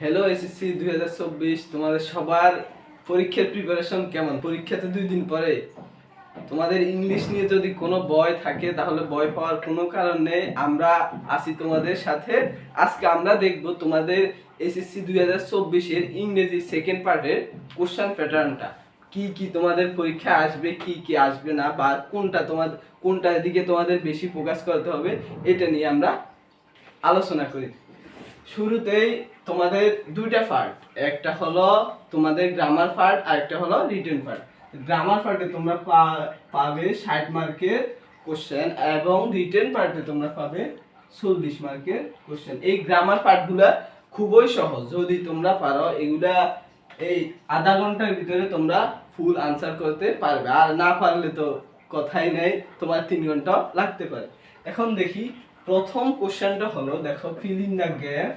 Hello SSC দুই হাজার চব্বিশ। তোমাদের সবার পরীক্ষার প্রিপারেশন কেমন? পরীক্ষাতে দুই দিন পরে। তোমাদের ইংলিশ নিয়ে যদি কোনো বয় থাকে, তাহলে বয় পাওয়ার কোনো কারণ নেই। আমরা আছি তোমাদের সাথে। আজকে আমরা দেখব তোমাদের এসএসসি দুই হাজার চব্বিশের ইংরেজি সেকেন্ড পার্টের কোশ্চেন প্যাটার্নটা কি কি তোমাদের পরীক্ষা আসবে, কি কি আসবে না, বা কোনটা তোমার, কোনটার দিকে তোমাদের বেশি ফোকাস করতে হবে, এটা নিয়ে আমরা আলোচনা করি। শুরুতেই তোমাদের দুইটা পার্ট একটা হলো তোমাদের গ্রামার পার্ট আর একটা হলো রিটেন পার্ট গ্রামার পার্টে তোমরা পাবে ষাট মার্কের কোশ্চেন এবং রিটেন পার্টে তোমরা পাবে চল্লিশ মার্কের কোশ্চেন এই গ্রামার পার্টগুলা খুবই সহজ। যদি তোমরা পারো, এগুলা এই আধা ঘণ্টার ভিতরে তোমরা ফুল আনসার করতে পারবে। আর না পারলে তো কথাই নেই, তোমার তিন ঘণ্টা লাগতে পারে। এখন দেখি প্রথম কোশ্চেনটা হলো, দেখো ফিল ইন দ্য গ্যাপ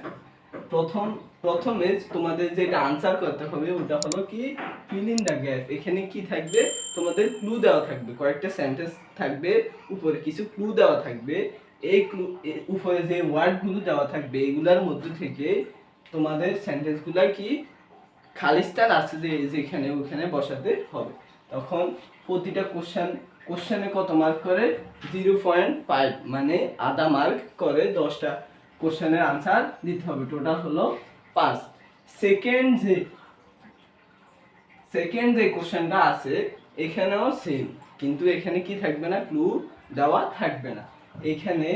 প্রথম, প্রথমে তোমাদের যেটা আনসার করতে হবে, ওটা হলো কি? ফিল ইন দ্য গ্যাপ এখানে কি থাকবে? তোমাদের ক্লু দেওয়া থাকবে। কয়েকটা সেন্টেন্স থাকবে, উপরে কিছু ক্লু দেওয়া থাকবে। এই ক্লু উপরে যে ওয়ার্ডগুলো দেওয়া থাকবে, এগুলার মধ্যে থেকে তোমাদের সেন্টেন্সগুলা কি? খালিস্তান আছে যে, যেখানে, ওখানে বসাতে হবে। তখন প্রতিটা কোশ্চেন কোশ্চেনে কত মার্ক করে? জিরো পয়েন্ট ফাইভ মানে আধা মার্ক করে দশটা কোশ্চেনের আনসার দিতে হবে। টোটাল হলো পাঁচ। সেকেন্ড যে সেকেন্ড যে কোশ্চেনটা আছে, এখানেও সেম কিন্তু এখানে কি থাকবে না? ক্লু দেওয়া থাকবে না। এখানে,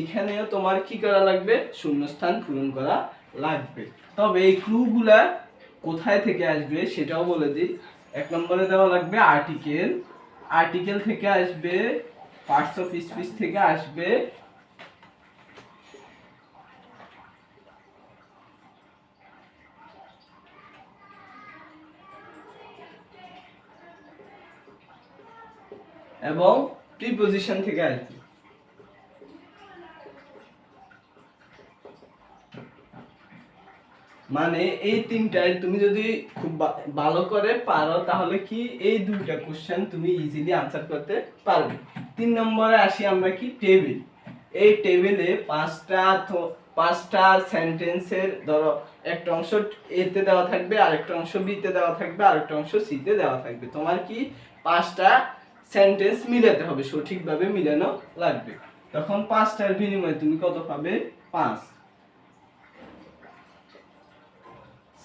এখানেও তোমার কি করা লাগবে? শূন্যস্থান পূরণ করা লাগবে। তবে এই ক্লুগুলা কোথায় থেকে আসবে সেটাও বলে দিই। এক নম্বরে দেওয়া লাগবে আর্টিকেল আর্টিকেল থেকে আসবে পার্টস অফ স্পিচ থেকে আসবে। এবং প্রিপোজিশন থেকে আসবে। মানে এই তিনটায় তুমি যদি খুব ভালো করে পারো, তাহলে কি এই দুইটা কোশ্চেন তুমি ইজিলি আনসার করতে পারবে। তিন নম্বরে আসি আমরা কি? টেবিল এই টেবিলে পাঁচটা পাঁচটা সেন্টেন্সের ধরো, একটা অংশ এতে দেওয়া থাকবে, আরেকটা অংশ বিতে দেওয়া থাকবে, আরেকটা অংশ সিতে দেওয়া থাকবে। তোমার কি পাঁচটা সেন্টেন্স মিলাতে হবে, সঠিকভাবে মিলানো লাগবে। তখন পাঁচটার বিনিময়ে তুমি কত পাবে? পাঁচ।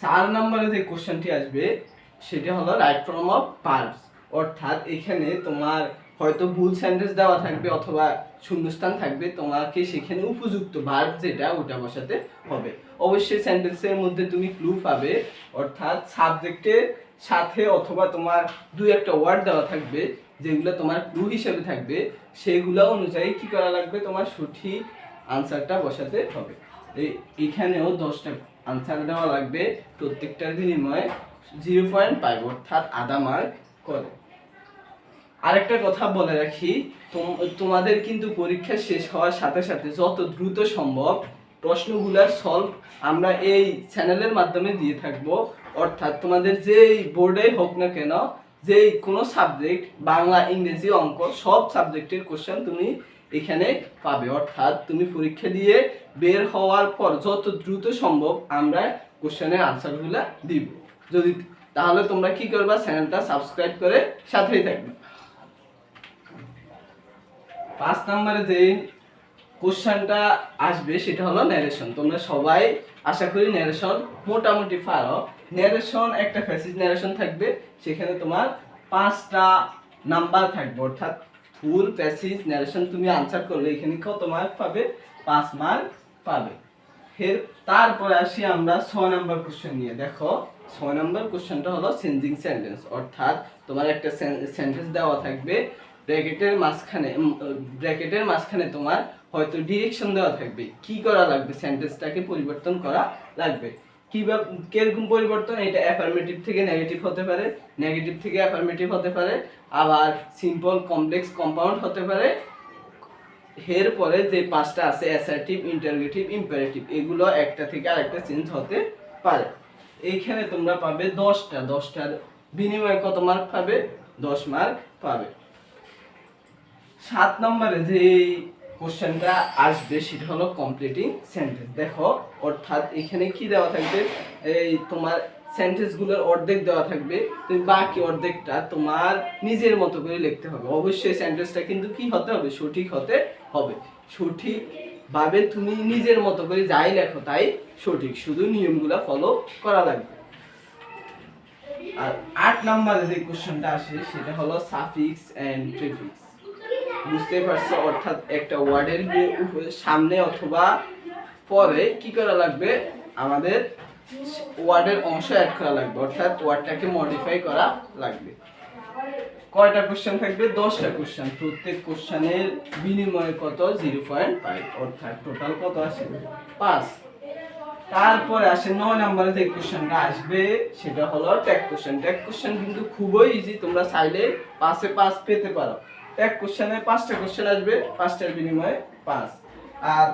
চার নম্বরে যে কোশ্চেনটি আসবে, সেটা হলো রাইট ফর্ম অফ ভার্বস অর্থাৎ এখানে তোমার হয়তো ভুল সেন্টেন্স দেওয়া থাকবে অথবা শূন্যস্থান থাকবে, তোমাকে সেখানে উপযুক্ত ভার্ব যেটা, ওটা বসাতে হবে। অবশ্যই সেন্টেন্সের মধ্যে তুমি ক্লু পাবে, অর্থাৎ সাবজেক্টের সাথে অথবা তোমার দু একটা ওয়ার্ড দেওয়া থাকবে, যেগুলো তোমার ক্লু হিসেবে থাকবে, সেগুলো অনুযায়ী কি করা লাগবে? তোমার সঠিক আনসারটা বসাতে হবে। এখানেও দশটা আনসার দেওয়া লাগবে। প্রত্যেকটার বিনিময়ে জিরো পয়েন্ট ফাইভ অর্থাৎ আধা মার্ক করে। আরেকটা কথা বলে রাখি তোমাদের কিন্তু পরীক্ষা শেষ হওয়ার সাথে সাথে যত দ্রুত সম্ভব প্রশ্নগুলার সলভ আমরা এই চ্যানেলের মাধ্যমে দিয়ে থাকব। অর্থাৎ তোমাদের যেই বোর্ডে হোক না কেন, যেই কোনো সাবজেক্ট বাংলা, ইংরেজি অঙ্ক, সব সাবজেক্টের কোশ্চেন তুমি এখানে পাবে। অর্থাৎ তুমি পরীক্ষা দিয়ে বের হওয়ার পর যত দ্রুত সম্ভব আমরা কোশ্চেনের আনসারগুলো দিব। যদি, তাহলে তোমরা কি করবা? চ্যানেলটা সাবস্ক্রাইব করে সাথেই থাকবে। পাঁচ নম্বরে যে কোশ্চেনটা আসবে, সেটা হলো ন্যারেশন তোমরা সবাই আশা করি ন্যারেশন মোটামুটি পারো। ন্যারেশন একটা ফ্যাসিজ ন্যারেশন থাকবে, সেখানে তোমার পাঁচটা নাম্বার থাকবে। অর্থাৎ ফুল প্যাসিজ ন্যারেশন তুমি আনসার করলে, এখানে কত মার্ক পাবে? পাঁচ মার্ক পাবে। ফের তারপরে আসি আমরা ছয় নম্বর কোশ্চেন নিয়ে। দেখো, ছয় নম্বর কোশ্চেনটা হলো চেঞ্জিং সেন্টেন্স অর্থাৎ তোমার একটা সেন্টেন্স দেওয়া থাকবে, ব্র্যাকেটের মাঝখানে ব্র্যাকেটের মাঝখানে তোমার হয়তো ডিরেকশন দেওয়া থাকবে। কি করা লাগবে? সেন্টেন্সটাকে পরিবর্তন করা লাগবে। কীভাবে, কীরকম পরিবর্তন? এটা অ্যাফার্মেটিভ থেকে নেগেটিভ হতে পারে নেগেটিভ থেকে অ্যাফার্মেটিভ হতে পারে, আবার সিম্পল কমপ্লেক্স কম্পাউন্ড হতে পারে। এর পরে যে পাঁচটা আছে অ্যাসার্টিভ ইন্টারগেটিভ ইম্পারেটিভ এগুলো একটা থেকে আরেকটা চেঞ্জ হতে পারে। এইখানে তোমরা পাবে দশটা, দশটার বিনিময়ে কত মার্ক পাবে? দশ মার্ক পাবে। সাত নম্বরে যে কোশ্চেনটা আসবে সেটা হলো কমপ্লিটিং সেন্টেন্স দেখো, অর্থাৎ এখানে কি দেওয়া থাকবে? এই তোমার সেন্টেন্সগুলোর অর্ধেক দেওয়া থাকবে। তুমি বাকি অর্ধেকটা তোমার নিজের মতো করে লিখতে হবে। অবশ্যই সেন্টেন্সটা কিন্তু কি হতে হবে? সঠিক হতে হবে। সঠিক ভাবে তুমি নিজের মতো করে যাই লেখো, তাই সঠিক। শুধু নিয়মগুলো ফলো করা লাগবে। আর আট নম্বরে যে কোশ্চেনটা আসে, সেটা হলো সাফিক্স অ্যান্ড প্রিফিক্স বুঝতে পারছ? অর্থাৎ একটা ওয়ার্ডের সামনে অথবা পরে কি করা লাগবে? আমাদের ওয়ার্ডের অংশ অ্যাড করা লাগবে। অর্থাৎ ওয়ার্ডটাকে মডিফাই করা লাগবে। কয়টা কোশ্চেন থাকবে? দশটা কোশ্চেন প্রত্যেক কোশ্চেনের বিনিময়ে কত? জিরো পয়েন্ট ফাইভ অর্থাৎ টোটাল কত আসে? পাঁচ। তারপরে আসে নয় নম্বরে যে কোশ্চেনটা আসবে, সেটা হলো ট্যাগ কোশ্চেন ট্যাগ কোশ্চেন কিন্তু খুবই ইজি তোমরা চাইলে পাঁচে পাঁচ পেতে পারো। ট্যাগ কোশ্চেনে পাঁচটা কোশ্চেন আসবে, পাঁচটার বিনিময়ে পাঁচ। আর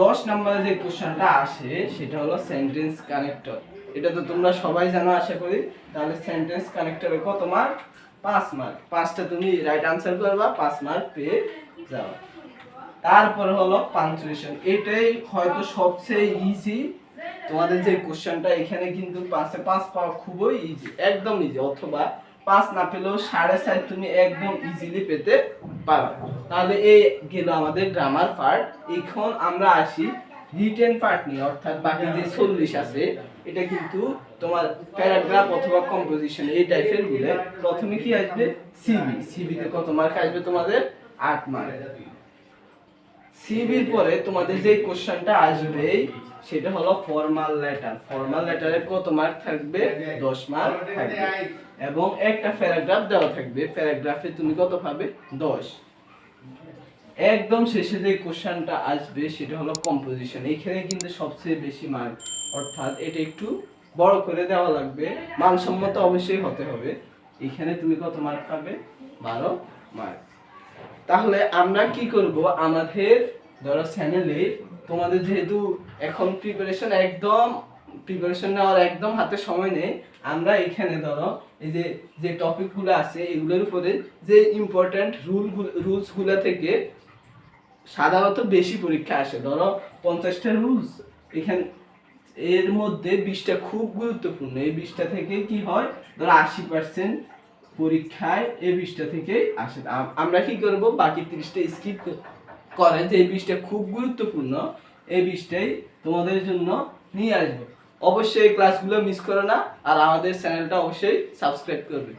দশ নম্বরে যে কোশ্চেনটা আসে, সেটা হলো সেন্টেন্স কানেক্টর এটা তো তোমরা সবাই জানো, আশা করি। তাহলে সেন্টেন্স কানেক্টরে কত মার্ক পাঁচ মার্ক পাঁচটা তুমি রাইট আনসার করবা, পাঁচ মার্ক পেয়ে যাও তারপরে হলো পাঞ্চুয়েশন এটাই হয়তো সবচেয়ে ইজি তোমাদের যে কোশ্চেনটা এখানে কিন্তু পাঁচে পাঁচ পাওয়া খুবই ইজি একদম ইজি অথবা পাঁচ না পেলেও সাড়ে চার তুমি একদম ইজিলি পেতে পারো। তাহলে এই গেল আমাদের গ্রামার পার্ট এখন আমরা আসি রিটেন পার্ট নিয়ে, অর্থাৎ বাকি যে চল্লিশ আছে, এটা কিন্তু তোমার প্যারাগ্রাফ অথবা কম্পোজিশন এই টাইপেরগুলো, প্রথমে কি আসবে? সিবি সিবিতে কত মার্ক আসবে তোমাদের? আট মার্ক সিবির পরে তোমাদের যে কোশ্চেনটা আসবে, সেটা হলো ফর্মাল লেটার ফর্মাল লেটারে কত মার্ক থাকবে? দশ মার্ক থাকবে। এবং একটা প্যারাগ্রাফ দেওয়া থাকবে। প্যারাগ্রাফে তুমি কত পাবে? দশ। একদম শেষে যে কোশ্চেনটা আসবে, সেটা হলো কম্পোজিশন এখানে কিন্তু সবচেয়ে বেশি মার্ক অর্থাৎ এটা একটু বড় করে দেওয়া লাগবে। মানসম্মত অবশ্যই হতে হবে। এখানে তুমি কত মার্ক পাবে? বারো মার্ক তাহলে আমরা কি করব? আমাদের ধরো চ্যানেলে তোমাদের যেহেতু এখন প্রিপারেশন একদম প্রিপারেশন নেওয়ার একদম হাতে সময় নেই। আমরা এখানে ধরো, এই যে যে টপিকগুলো আছে, এগুলোর উপরে যে ইম্পর্ট্যান্ট রুল রুলসগুলো থেকে সাধারণত বেশি পরীক্ষা আসে। ধরো, পঞ্চাশটা রুলস এখানে, এর মধ্যে বিশটা খুব গুরুত্বপূর্ণ। এই বিশটা থেকে কি হয়? ধরো, আশি পার্সেন্ট পরীক্ষায় এই বিশটা থেকে আসে। আম- আমরা কি করব? বাকি তিরিশটা স্কিপ করে যে এই বিশটা খুব গুরুত্বপূর্ণ, এই বিশটাই তোমাদের জন্য নিয়ে আসব। অবশ্যই এই ক্লাসগুলো মিস করো না। আর আমাদের চ্যানেলটা অবশ্যই সাবস্ক্রাইব করবে।